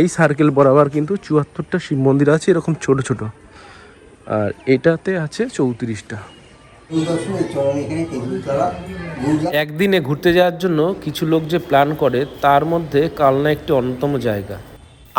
এই সার্কেল বরাবর কিন্তু চুয়াত্তরটা শিব মন্দির আছে, এরকম ছোট ছোট। আর এটাতে আছে চৌত্রিশটা। একদিনে ঘুরতে যাওয়ার জন্য কিছু লোক যে প্ল্যান করে, তার মধ্যে কালনা একটি অন্যতম জায়গা।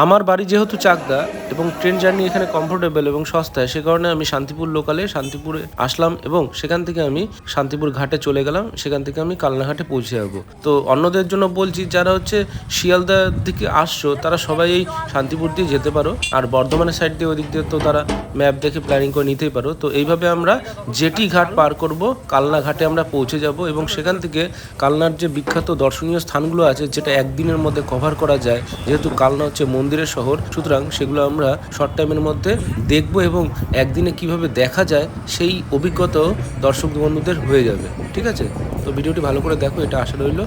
আমার বাড়ি যেহেতু চাকদা এবং ট্রেন জার্নি এখানে কমফোর্টেবল এবং সস্তায়, সে কারণে আমি শান্তিপুর লোকালে শান্তিপুরে আসলাম এবং সেখান থেকে আমি শান্তিপুর ঘাটে চলে গেলাম, সেখান থেকে আমি কালনাঘাটে পৌঁছে যাব। তো অন্যদের জন্য বলছি, যারা হচ্ছে শিয়ালদার দিকে আসছো, তারা সবাই এই শান্তিপুর দিয়ে যেতে পারো। আর বর্ধমানের সাইড দিয়ে, ওদিক দিয়ে তো তারা ম্যাপ দেখে প্ল্যানিং করে নিতেই পারো। তো এইভাবে আমরা জেটি ঘাট পার করব কালনা ঘাটে আমরা পৌঁছে যাব এবং সেখান থেকে কালনার যে বিখ্যাত দর্শনীয় স্থানগুলো আছে, যেটা একদিনের মধ্যে কভার করা যায়, যেহেতু কালনা হচ্ছে মন্দিরের শহর। সুতরাং সেগুলো আমরা শর্ট টাইমের মধ্যে দেখব এবং একদিনে কীভাবে দেখা যায় সেই অভিজ্ঞতাও দর্শক বন্ধুদের হয়ে যাবে। ঠিক আছে? তো ভিডিওটি ভালো করে দেখো, এটা আশা রইল।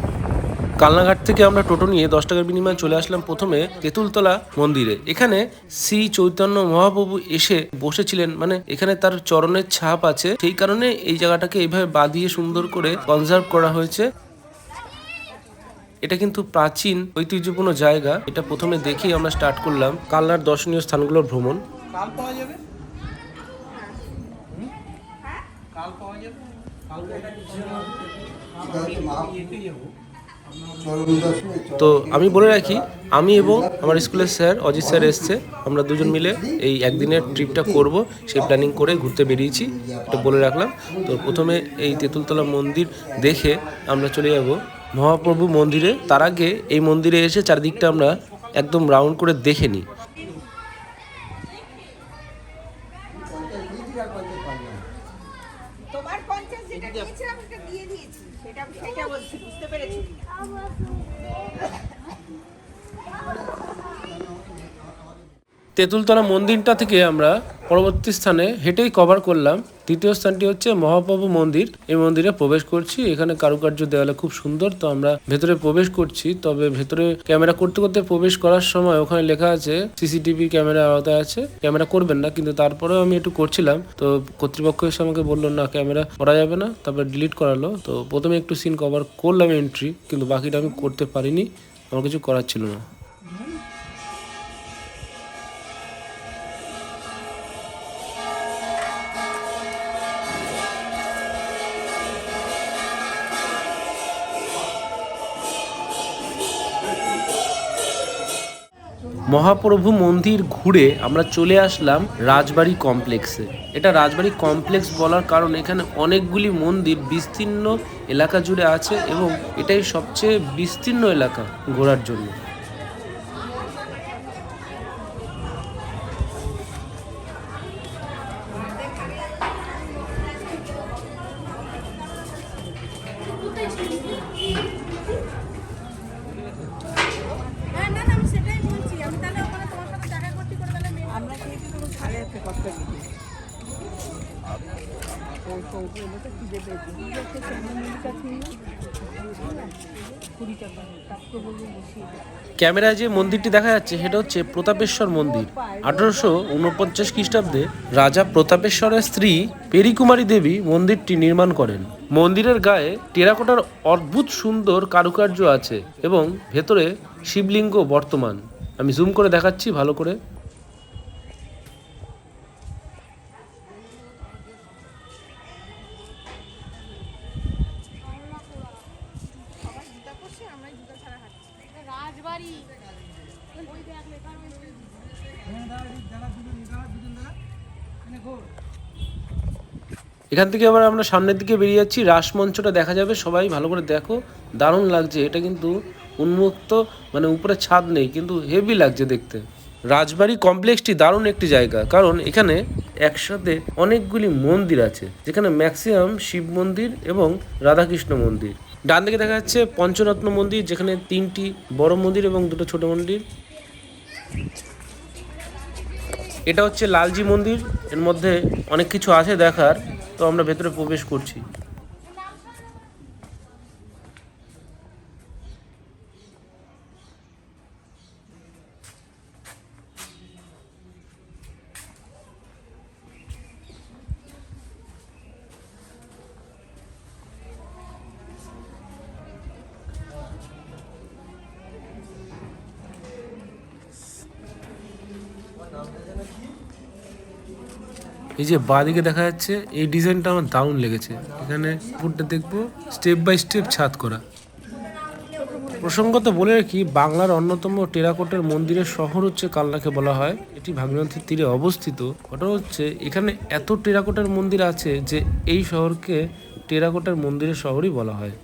কালনাঘাট থেকে আমরা টোটো নিয়ে দশ টাকার বিনিময়ে চলে আসলাম প্রথমে তেঁতুলতলা মন্দিরে। এখানে শ্রী চৈতন্য মহাপ্রভু এসে বসেছিলেন। মানে এখানে তার চরণের ছাপ আছে। সেই কারণে এই জায়গাটাকে এইভাবে বাঁধিয়ে সুন্দর করে কনজার্ভ করা হয়েছে। এটা কিন্তু প্রাচীন ঐতিহ্যপূর্ণ জায়গা। এটা প্রথমে দেখেই আমরা স্টার্ট করলাম। কালনার দর্শনীয় স্থানগুলোর ভ্রমণ। কাল পাওয়া যাবে? কাল পাওয়া যাবে? কালকে এটা হচ্ছে মা। এতে যাব। চরণ দর্শনের চরণ তো আমি বলে রাখি আমি এবং আমার স্কুলের স্যার অজিত স্যার এসছে। আমরা দুজন মিলে এই একদিনের ট্রিপটা করব। সেই প্ল্যানিং করে ঘুরতে বেরিয়েছি। এটা বলে রাখলাম। তো প্রথমে এই তেঁতুলতলা মন্দির দেখে আমরা চলে যাব। মহাপ্রভু মন্দিরে তার আগে এই মন্দিরে এসে চারদিকটা আমরা একদম রাউন্ড করে দেখে নিই। তেঁতুলতলা মন্দিরটা থেকে আমরা পরবর্তী স্থানে হেঁটেই কভার করলাম। দ্বিতীয় স্থানটি হচ্ছে মহাপ্রভু মন্দির। এই মন্দিরে প্রবেশ করছি। এখানে কারুকার্য দেওয়ালে খুব সুন্দর। তো আমরা ভেতরে প্রবেশ করছি। তবে ভেতরে ক্যামেরা করতে করতে প্রবেশ করার সময় ওখানে লেখা আছে, সিসিটিভি ক্যামেরা আওতায় আছে। ক্যামেরা করবেন না, কিন্তু তারপরেও আমি একটু করছিলাম। তো কর্তৃপক্ষ এসে আমাকে বলল, না, ক্যামেরা করা যাবে না। তারপর ডিলিট করালো। তো প্রথমে একটু সিন কভার করলাম এন্ট্রি কিন্তু বাকিটা আমি করতে পারিনি। আমার কিছু করার ছিল না। মহাপ্রভু মন্দির ঘুরে আমরা চলে আসলাম রাজবাড়ি কমপ্লেক্সে। এটা রাজবাড়ি কমপ্লেক্স বলার কারণ এখানে অনেকগুলি মন্দির বিস্তীর্ণ এলাকা জুড়ে আছে এবং এটাই সবচেয়ে বিস্তীর্ণ এলাকা ঘোরার জন্য। ক্যামেরায় যে মন্দিরটি দেখা যাচ্ছে, সেটা হচ্ছে প্রতাপেশ্বর মন্দির। আঠারোশো উনপঞ্চাশ খ্রিস্টাব্দে রাজা প্রতাপেশ্বরের স্ত্রী পেরিকুমারী দেবী মন্দিরটি নির্মাণ করেন। মন্দিরের গায়ে টেরাকোটার অদ্ভুত সুন্দর কারুকার্য আছে এবং ভেতরে শিবলিঙ্গ বর্তমান। আমি জুম করে দেখাচ্ছি, ভালো করে। এখান থেকে আবার আমরা সামনের দিকে বেরিয়ে যাচ্ছি। রাসমঞ্চটা দেখা যাবে। সবাই ভালো করে দেখো। দারুণ লাগছে। এটা কিন্তু উন্মুক্ত মানে উপরে ছাদ নেই, কিন্তু হেভি লাগছে দেখতে। রাজবাড়ি কমপ্লেক্সটি দারুণ একটি জায়গা। কারণ এখানে একসাথে অনেকগুলি মন্দির আছে, যেখানে ম্যাক্সিমাম শিব মন্দির এবং রাধাকৃষ্ণ মন্দির। ডান দিকে দেখা যাচ্ছে পঞ্চরত্ন মন্দির, যেখানে তিনটি বড় মন্দির এবং দুটো ছোট মন্দির। এটা হচ্ছে লালজি মন্দির, এর মধ্যে অনেক কিছু আছে দেখার, তো আমরা ভেতরে প্রবেশ করছি। এই যে বাঁদিকে দেখা যাচ্ছে, এই ডিজাইনটা আমার দারুণ লেগেছে। এখানে উপরটা দেখব স্টেপ বাই স্টেপ ছাদ করা। প্রসঙ্গত বলে রাখি, বাংলার অন্যতম টেরাকোটের মন্দিরের শহর হচ্ছে কালনাকে বলা হয়। এটি ভাগীরথীর তীরে অবস্থিত। ওটা হচ্ছে, এখানে এত টেরাকোটার মন্দির আছে যে এই শহরকে টেরাকোটার মন্দিরের শহরই বলা হয়।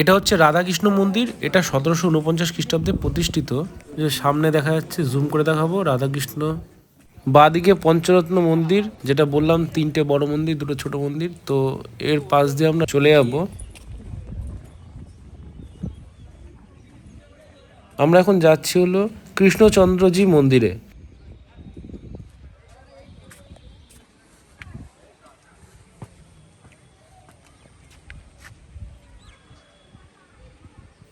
এটা হচ্ছে রাধাকৃষ্ণ মন্দির, এটা সতেরোশো উনপঞ্চাশ খ্রিস্টাব্দে প্রতিষ্ঠিত। যে সামনে দেখা যাচ্ছে জুম করে দেখাবো, রাধাকৃষ্ণ। বাদিকে পঞ্চরত্ন মন্দির, যেটা বললাম, তিনটে বড় মন্দির, দুটো ছোট মন্দির, তো এর পাশ দিয়ে আমরা চলে যাব। আমরা এখন যাচ্ছি হলো কৃষ্ণচন্দ্রজি মন্দিরে।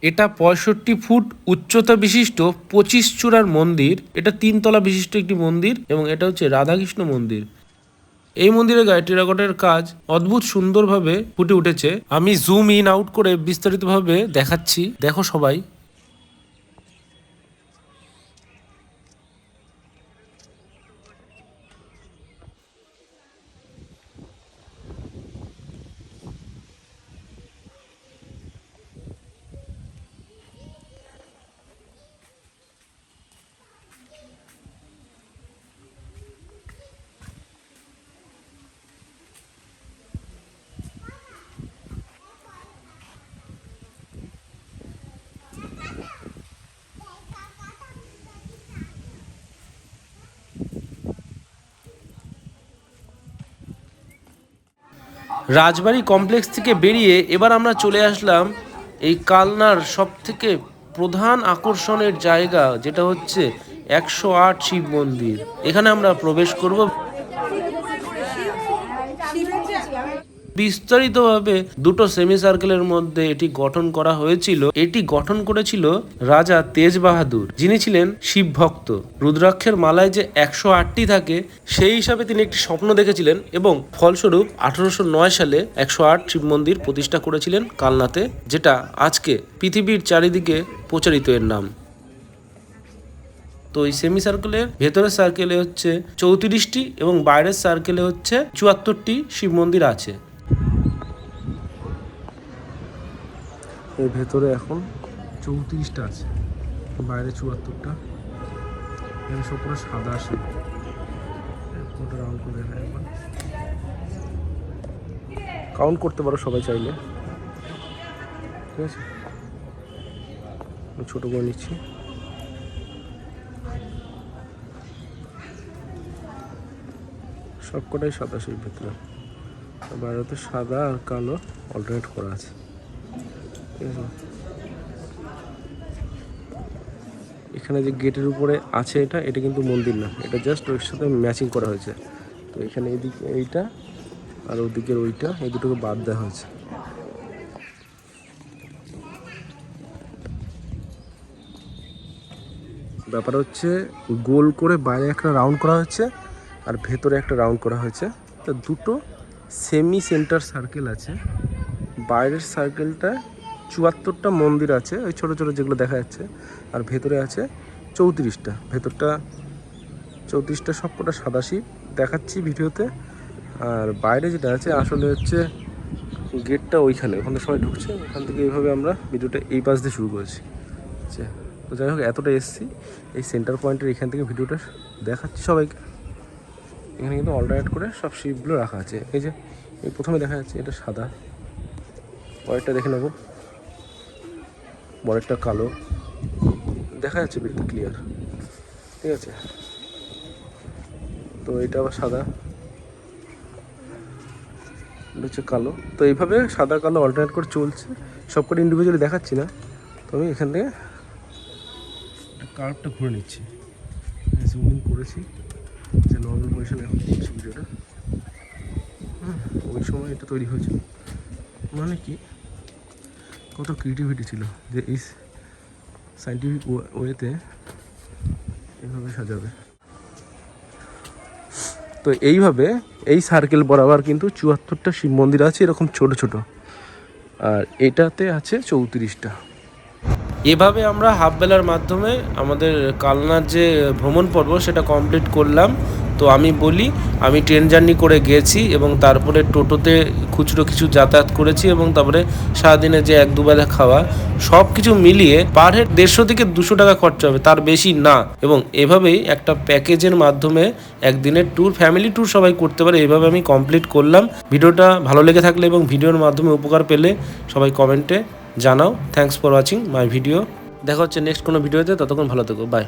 এটা পঁয়ষট্টি ফুট উচ্চতা বিশিষ্ট পঁচিশ চূড়ার মন্দির। এটা তিনতলা বিশিষ্ট একটি মন্দির এবং এটা হচ্ছে রাধাকৃষ্ণ মন্দির। এই মন্দিরের গায়ে টেরাকটের কাজ অদ্ভুত সুন্দরভাবে ফুটে উঠেছে। আমি জুম ইন আউট করে বিস্তারিতভাবে দেখাচ্ছি। দেখো সবাই। রাজবাড়ি কমপ্লেক্স থেকে বেরিয়ে এবার আমরা চলে আসলাম এই কালনার সব থেকে প্রধান আকর্ষণের জায়গা, যেটা হচ্ছে একশো আট শিব মন্দির। এখানে আমরা প্রবেশ করব। বিস্তারিতভাবে দুটো সেমি সার্কেলের মধ্যে এটি গঠন করা হয়েছিল। এটি গঠন করেছিল রাজা তেজ বাহাদুর যিনি ছিলেন শিব ভক্ত রুদ্রাক্ষের মালায় যে একশো আটটি থাকে, সেই হিসাবে তিনি একটি স্বপ্ন দেখেছিলেন এবং ফলস্বরূপ আঠারোশো নয় সালে একশো আট শিব মন্দির প্রতিষ্ঠা করেছিলেন কালনাতে, যেটা আজকে পৃথিবীর চারিদিকে প্রচারিত এর নাম। তো এই সেমি সার্কেলের ভেতরের সার্কেলে হচ্ছে চৌত্রিশটি এবং বাইরের সার্কেলে হচ্ছে চুয়াত্তরটি শিব মন্দির আছে। এর ভেতরে এখন চৌত্রিশটা আছে, বাইরে চুয়াত্তরটা। এখানে সব পুরো সাদা আসে রাউন্ড করে দেখায় একবার। কাউন্ট করতে পারো সবাই চাইলে। ঠিক আছে? ছোট করে নিচ্ছি। সবকটাই সাদা, সেই ভেতরে। আর বাইরেতে সাদা আর কালো অল্টারনেট করা আছে। এখানে যে গেটের উপরে আছে এটা এটা কিন্তু মন্দির না। এটা জাস্ট ওর সাথে ম্যাচিং করা হয়েছে। তো এখানে এদিকে এইটা আর ওদিকের ওইটা, এই দুটোকে বাদ দেওয়া হয়েছে। ব্যাপার হচ্ছে গোল করে বাইরে একটা রাউন্ড করা হয়েছে আর ভেতরে একটা রাউন্ড করা হয়েছে। তো দুটো সেমি সেন্টার সার্কেল আছে। বাইরের সার্কেলটা চুয়াত্তরটা মন্দির আছে, ওই ছোটো ছোটো যেগুলো দেখা যাচ্ছে, আর ভেতরে আছে চৌত্রিশটা। ভেতরটা, চৌত্রিশটা সবকটা সাদাশি দেখাচ্ছি ভিডিওতে। আর বাইরে যেটা আছে, আসলে হচ্ছে গেটটা ওইখানে, ওখান সবাই ঢুকছে, ওখান থেকে এইভাবে আমরা ভিডিওটা এই পাশ দিয়ে শুরু করেছি। আচ্ছা তো যাই হোক এতটা এসছি। এই সেন্টার পয়েন্টের এখান থেকে ভিডিওটা দেখাচ্ছি সবাইকে। এখানে কিন্তু অল্টারনেট করে সব শিপগুলো রাখা আছে। এই যে, এই প্রথমে দেখা যাচ্ছে এটা সাদা। পরেরটা দেখে নেব। পরেরটা কালো। দেখা যাচ্ছে বিলটা ক্লিয়ার ঠিক আছে? তো এটা আবার সাদা। এটা হচ্ছে কালো। তো এইভাবে সাদা, কালো অল্টারনেট করে চলছে। সবকটা ইন্ডিভিজুয়ালি দেখাচ্ছি না। তো আমি এখান থেকে কার্ভটা ঘুরে নিচ্ছি। জুম করেছি। যে নর্মাল পজিশনে এখন ভিডিওটা। ওই সময় এটা তৈরি হয়েছে মানে কি? কত ক্রিয়েটিভিটি ছিল যে এই সাইন্টিফিক ওয়েতে এভাবে সাজাবে। তো এইভাবে এই সার্কেল বরাবর কিন্তু চুয়াত্তরটা শিব মন্দির আছে, এরকম ছোট ছোট। আর এটাতে আছে চৌত্রিশটা। এভাবে আমরা হাফ বেলার মাধ্যমে আমাদের কালনার যে ভ্রমণ পর্ব, সেটা কমপ্লিট করলাম। তো আমি বলি, আমি ট্রেন জার্নি করে গেছি এবং তারপরে টোটোতে খুচরো কিছু যাতায়াত করেছি এবং তারপরে সারাদিনে যে এক দুবেলা খাওয়া সব কিছু মিলিয়ে পার হেড দেড়শো থেকে দুশো টাকা খরচা হবে, তার বেশি না। এবং এভাবেই একটা প্যাকেজের মাধ্যমে একদিনের ট্যুর ফ্যামিলি ট্যুর সবাই করতে পারে, এভাবে আমি কমপ্লিট করলাম। ভিডিওটা ভালো লেগে থাকলে এবং ভিডিওর মাধ্যমে উপকার পেলে সবাই কমেন্টে জানাও। Thanks for watching my video দেখা হচ্ছে নেক্সট কোনো ভিডিওতে ততক্ষণ ভালো থেকো বাই